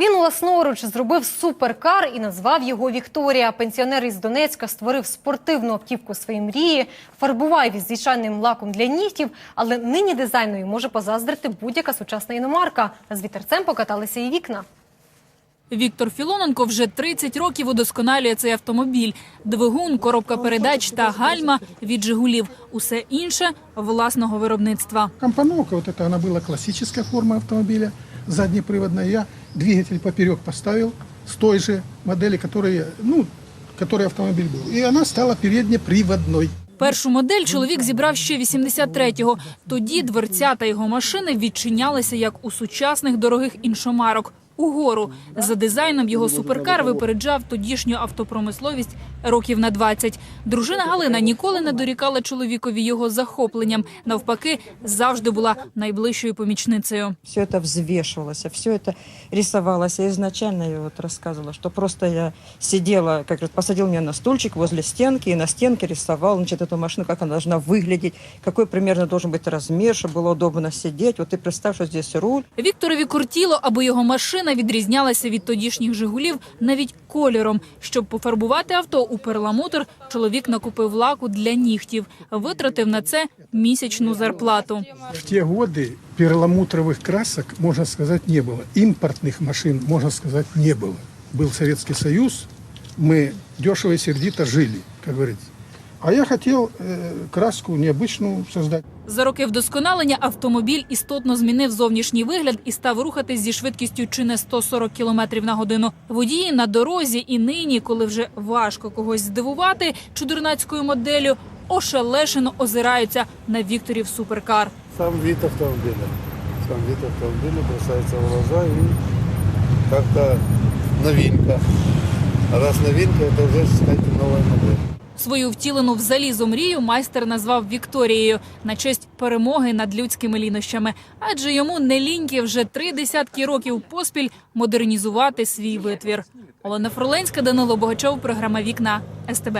Він власноруч зробив суперкар і назвав його Вікторія. Пенсіонер із Донецька створив спортивну автівку своєї мрії, фарбував із звичайним лаком для нігтів, але нині дизайною може позаздрити будь-яка сучасна іномарка. З вітерцем покаталися і вікна. Віктор Філоненко вже 30 років удосконалює цей автомобіль. Двигун, коробка передач та гальма від «Жигулів». Усе інше власного виробництва. Компоновка, вот это она была классическая форма автомобиля, заднеприводная. Я двигатель поперек поставил с той же модели, которая, ну, который автомобиль был. И она стала переднеприводной. Першу модель чоловік зібрав ще 83-го. Тоді дверця та його машини відчинялися як у сучасних дорогих іншомарок Угору за дизайном його суперкар випереджав тодішню автопромисловість років на 20. Дружина Галина ніколи не дорікала чоловікові його захопленням. Навпаки, завжди була найближчою помічницею. все это взвешивалось, все это рисовалось. Я изначально я вот рассказывала, что просто я сидела, как говорят, посадил меня на стульчик возле стенки и на стенке рисовал, значит, эту машину, как она должна выглядеть, какой примерно должен быть размер, чтобы было удобно сидеть. Вот ты представь, что здесь руль, Вікторові кортіло, аби його машина відрізнялася від тодішніх Жигулів навіть кольором. Щоб пофарбувати авто у перламутр, чоловік накупив лаку для нігтів. Витратив на це місячну зарплату. В те годы перламутровых красок, можно сказать, не было. Импортных машин, можно сказать, не было. Был Советский Союз, мы дешево и сердито жили, как говорится. А я хотел э, краску необычную создать. За роки вдосконалення автомобіль істотно змінив зовнішній вигляд і став рухатись зі швидкістю чи не 140 км на годину. Водії на дорозі і нині, коли вже важко когось здивувати чудернацькою моделлю, ошелешено озираються на Вікторів суперкар. Сам вид автомобиля. Сам вид автомобиля бросается в глаза и как-то новинка. А раз новинка, это уже, считайте, новая модель. Свою втілену в залізу мрію майстер назвав Вікторією на честь перемоги над людськими лінощами. Адже йому не ліньки вже три десятки років поспіль модернізувати свій витвір. Олена Фроленська, Данило Богачов, програма Вікна СТБ.